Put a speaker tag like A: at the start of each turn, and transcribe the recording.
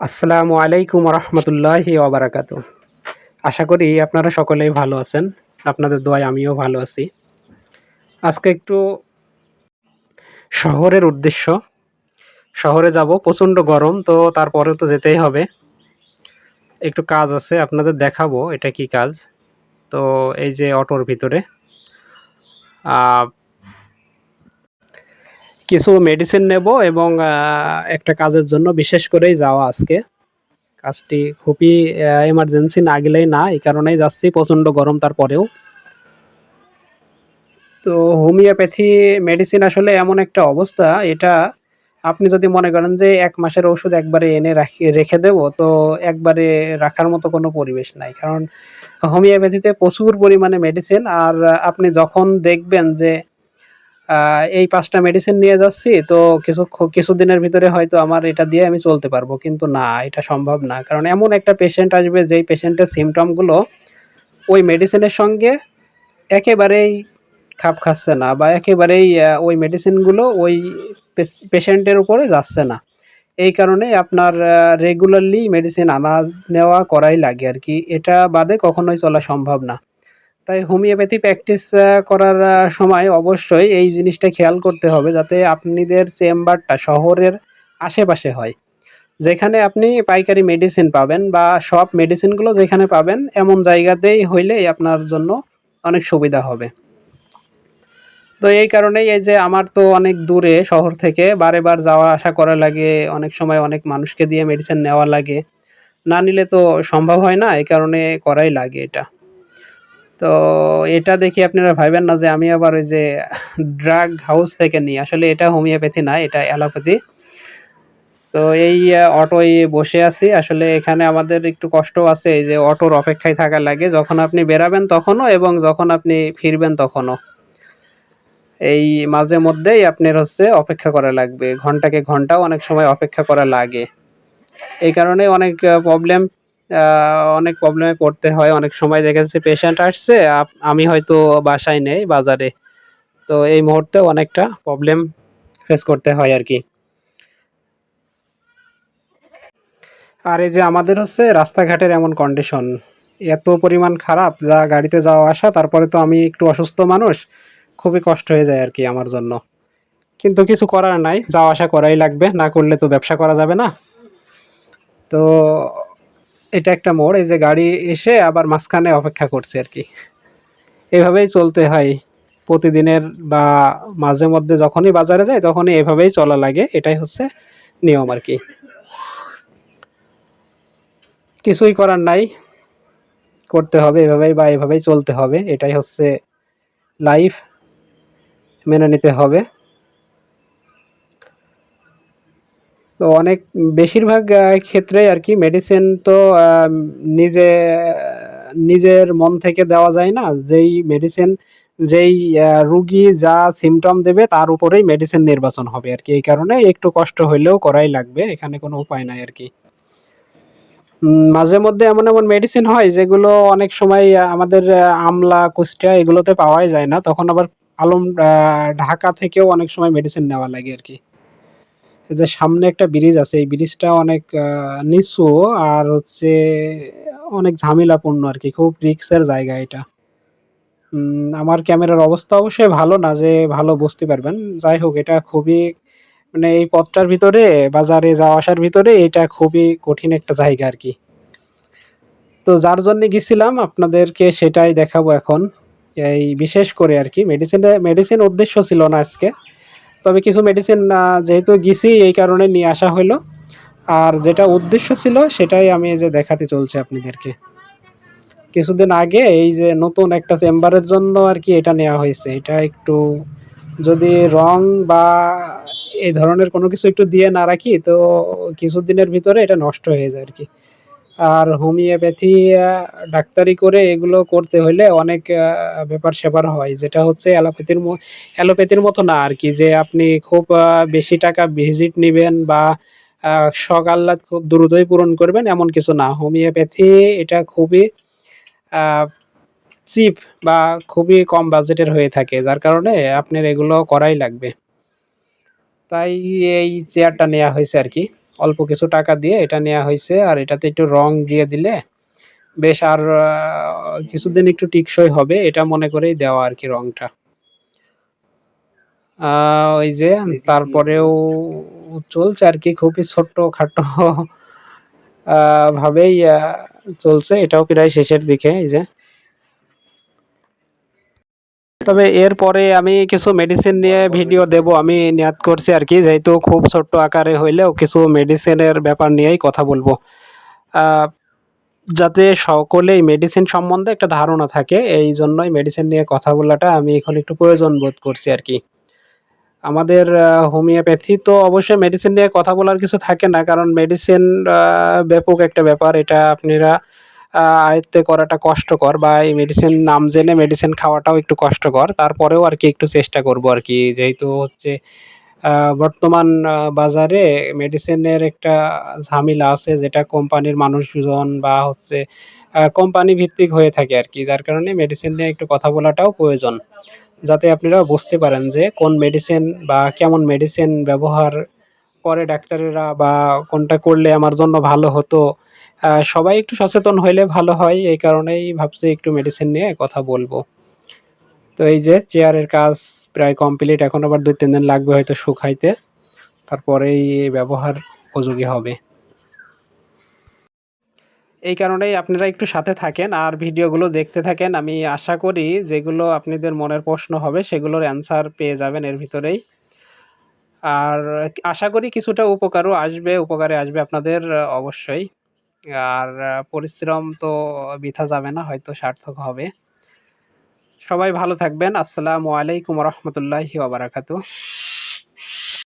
A: আসসালামু আলাইকুম রহমতুল্লাহি ওবরাকাতু আশা করি আপনারা সকলেই ভালো আছেন। আপনাদের দোয়ায় আমিও ভালো আছি। আজকে একটু শহরের উদ্দেশ্য। শহরে যাব, প্রচণ্ড গরম, তো তারপরে তো যেতেই হবে। একটু কাজ আছে, আপনাদের দেখাবো এটা কি কাজ। তো এই যে অটোর ভিতরে কিছু মেডিসিন নেব এবং একটা কাজের জন্য বিশেষ করেই যাওয়া আজকে। কাজটি খুবই এমার্জেন্সি না গেলেই না, এই কারণেই যাচ্ছি, প্রচণ্ড গরম তারপরেও। তো হোমিওপ্যাথি মেডিসিন আসলে এমন একটা অবস্থা, এটা আপনি যদি মনে করেন যে এক মাসের ওষুধ একবারে এনে রাখি, রেখে দেবো, তো একবারে রাখার মতো কোনো পরিবেশ নাই। কারণ হোমিওপ্যাথিতে প্রচুর পরিমাণে মেডিসিন আর আপনি যখন দেখবেন যে এই পাঁচটা মেডিসিন নিয়ে যাচ্ছি, তো কিছু কিছুদিনের ভিতরে হয়তো আমার এটা দিয়ে আমি চলতে পারব, কিন্তু না, এটা সম্ভব না। কারণ এমন একটা পেশেন্ট আসবে, যেই পেশেন্টের সিমটমগুলো ওই মেডিসিনের সঙ্গে একেবারেই খাপ খাচ্ছে না, বা একেবারেই ওই মেডিসিনগুলো ওই পেশেন্টের উপরে যাচ্ছে না। এই কারণে আপনার রেগুলারলি মেডিসিন আনা, নেওয়া করাই লাগে আর কি। এটা বাদে কখনোই চলা সম্ভব না। তাই হোমিওপ্যাথি প্র্যাকটিস করার সময় অবশ্যই এই জিনিসটা খেয়াল করতে হবে যাতে আপনাদের চেম্বারটা শহরের আশেপাশে হয়। যেখানে আপনি পাইকারি মেডিসিন পাবেন বা সব মেডিসিনগুলো যেখানে পাবেন এমন জায়গাতেই হইলেই আপনার জন্য অনেক সুবিধা হবে। তো এই কারণেই এই যে আমার তো অনেক দূরে শহর থেকে বারে বার যাওয়া আসা করা লাগে, অনেক সময় অনেক মানুষকে দিয়ে মেডিসিন নেওয়া লাগে। না নিলে তো সম্ভব হয় না, এই কারণে করাই লাগে এটা। তো এটা দেখি আপনারা ভাইবেন না যে আমি আবার ওই যে ড্রাগ হাউস থেকে নিই। আসলে এটা হোমিওপ্যাথি না, এটা অ্যালোপ্যাথি। তো এই অটোয় বসে আছি। আসলে এখানে আমাদের একটু কষ্ট আছে এই যে অটোর অপেক্ষায় থাকা লাগে। যখন আপনি বেরাবেন তখনও এবং যখন আপনি ফিরবেন তখনও। এই মাঝে মধ্যেই আপনার হচ্ছে অপেক্ষা করা লাগবে। ঘন্টাকে ঘন্টাও অনেক সময় অপেক্ষা করা লাগে। এই কারণে অনেক প্রবলেম অনেক প্রবলেমে পড়তে হয়, অনেক সময় দেখা যাচ্ছে পেশেন্ট আসছে আমি হয়তো বাসায় নেই, বাজারে। তো এই মুহূর্তে অনেকটা প্রবলেম ফেস করতে হয় আর কি। আর এই যে আমাদের হচ্ছে রাস্তাঘাটের এমন কন্ডিশন এত পরিমাণ খারাপ, যা গাড়িতে যাওয়া আসা, তারপরে তো আমি একটু অসুস্থ মানুষ, খুবই কষ্ট হয়ে যায় আর কি আমার জন্য। কিন্তু কিছু করার নাই, যাওয়া আসা করাই লাগবে, না করলে তো ব্যবসা করা যাবে না। তো এটা একটা মোড়, এই যে গাড়ি এসে আবার মাঝখানে অপেক্ষা করছে আর কি। এভাবেই চলতে হয় প্রতিদিনের বা মাঝে মধ্যে যখনই বাজারে যায় তখনই এভাবেই চলা লাগে, এটাই হচ্ছে নিয়ম আর কি। কিছুই করার নাই, করতে হবে এভাবেই বা এভাবেই চলতে হবে, এটাই হচ্ছে লাইফ মেনে নিতে হবে। তো অনেক, বেশিরভাগ ক্ষেত্রে আর কি মেডিসিন তো নিজে, নিজের মন থেকে দেওয়া যায় না। যেই মেডিসিন যেই রুগী যা সিমটম দেবে তার উপরেই মেডিসিন নির্বাচন হবে আর কি। এই কারণে একটু কষ্ট হইলেও করাই লাগবে, এখানে কোনো উপায় নাই আর কি। মাঝে মধ্যে এমন এমন মেডিসিন হয় যেগুলো অনেক সময় আমাদের আমলা, কুষ্টিয়া এগুলোতে পাওয়াই যায় না। তখন আবার আলম ঢাকা থেকেও অনেক সময় মেডিসিন নেওয়া লাগে আর কি। যে সামনে একটা ব্রিজ আছে, এই ব্রিজটা অনেক নিচু আর হচ্ছে অনেক ঝামেলাপূর্ণ আর কি, খুব রিস্কের জায়গা এটা। আমার ক্যামেরার অবস্থা অবশ্যই ভালো না যে ভালো বুঝতে পারবেন। যাই হোক, এটা খুবই মানে এই পথটার ভিতরে, বাজারে যাওয়া আসার ভিতরে এটা খুবই কঠিন একটা জায়গা আর কি। তো যার জন্য গেছিলাম, আপনাদেরকে সেটাই দেখাবো এখন। এই বিশেষ করে আর কি মেডিসিনে মেডিসিন উদ্দেশ্য ছিল না আজকে। তবে কিছু মেডিসিন যেহেতু গেছি, এই কারণে নিয়ে আসা হলো। আর যেটা উদ্দেশ্য ছিল, সেটাই আমি যে দেখাতে চলছে আপনাদেরকে। কিছুদিন আগে এই যে নতুন একটা চেম্বারের জন্য আর কি এটা নেওয়া হয়েছে। এটা একটু যদি রং বা এই ধরনের কোনো কিছু একটু দিয়ে না রাখি, তো কিছুদিনের ভিতরে এটা নষ্ট হয়ে যায় আর কি। আর হোমিওপ্যাথি ডাক্তারি করে এগুলো করতে হলে অনেক ব্যাপার স্যাপার হয়। যেটা হচ্ছে অ্যালোপ্যাথির অ্যালোপ্যাথির মতো না আর কি, যে আপনি খুব বেশি টাকা ভিজিট নেবেন বা শখ আহ্লাদ খুব দ্রুতই পূরণ করবেন, এমন কিছু না। হোমিওপ্যাথি এটা খুবই চিপ বা খুবই কম বাজেটের হয়ে থাকে, যার কারণে আপনার এগুলো করাই লাগবে। তাই এই চেয়ারটা নেওয়া হয়েছে আর কি। অল্প কিছু টাকা দিয়ে এটা নেওয়া হয়েছে আর এটাতে একটু রং দিয়ে দিলে বেশ আর কিছুদিন একটু টিকসই হবে এটা মনে করেই দেওয়া আর কি রংটা। ওই যে তারপরেও চলছে আর কি খুবই ছোট্ট খাটো ভাবেই চলছে এটাও প্রায় শেষের দিকে এই যে। তবে এরপরে আমি কিছু মেডিসিন নিয়ে ভিডিও দেব আমি নিয়াত করছি আর কি যেহেতু খুব ছোট্ট আকারে হইলেও কিছু মেডিসিনের ব্যাপার নিয়েই কথা বলব। যাতে সকলেই মেডিসিন সম্বন্ধে একটা ধারণা থাকে এই জন্যই মেডিসিন নিয়ে কথা বলাটা আমি এখন একটু প্রয়োজন বোধ করছি আর কি। আমাদের হোমিওপ্যাথি তো অবশ্যই মেডিসিন নিয়ে কথা বলার কিছু থাকে না কারণ মেডিসিন ব্যাপক একটা ব্যাপার এটা আপনারা আয়ত্তে করাটা কষ্টকর বা এই মেডিসিন নাম জেনে মেডিসিন খাওয়াটাও একটু কষ্টকর। তারপরেও আর কি একটু চেষ্টা করব আর কি। যেহেতু হচ্ছে বর্তমান বাজারে মেডিসিনের একটা ঝামেলা আছে যেটা কোম্পানির মানুষজন বা হচ্ছে কোম্পানি ভিত্তিক হয়ে থাকে আর কি। যার কারণে মেডিসিন নিয়ে একটু কথা বলাটাও প্রয়োজন। যাতে আপনারা বুঝতে পারেন যে কোন মেডিসিন বা কেমন মেডিসিন ব্যবহার করে ডাক্তারেরা বা কোনটা করলে আমার জন্য ভালো হতো। সবাই একটু সচেতন হইলে ভালো হয়, এই কারণেই ভাবছি একটু মেডিসিন নিয়ে কথা বলব। তো এই যে চেয়ারের কাজ প্রায় কমপ্লিট এখন আবার দুই, তিন দিন লাগবে হয়তো শুকাইতে। তারপরেই ব্যবহার উপযোগী হবে। এই কারণেই আপনারা একটু সাথে থাকেন আর ভিডিওগুলো দেখতে থাকেন। আমি আশা করি যেগুলো আপনাদের মনের প্রশ্ন হবে, সেগুলোর অ্যান্সার পেয়ে যাবেন এর ভিতরেই। আর আশা করি কিছুটা উপকারও আসবে, উপকারে আসবে আপনাদের অবশ্যই। আর পরিশ্রম তো বৃথা যাবে না, হয়তো সার্থক হবে। সবাই ভালো থাকবেন। আসসালামু আলাইকুম রহমতুল্লাহি ওবারাকাতু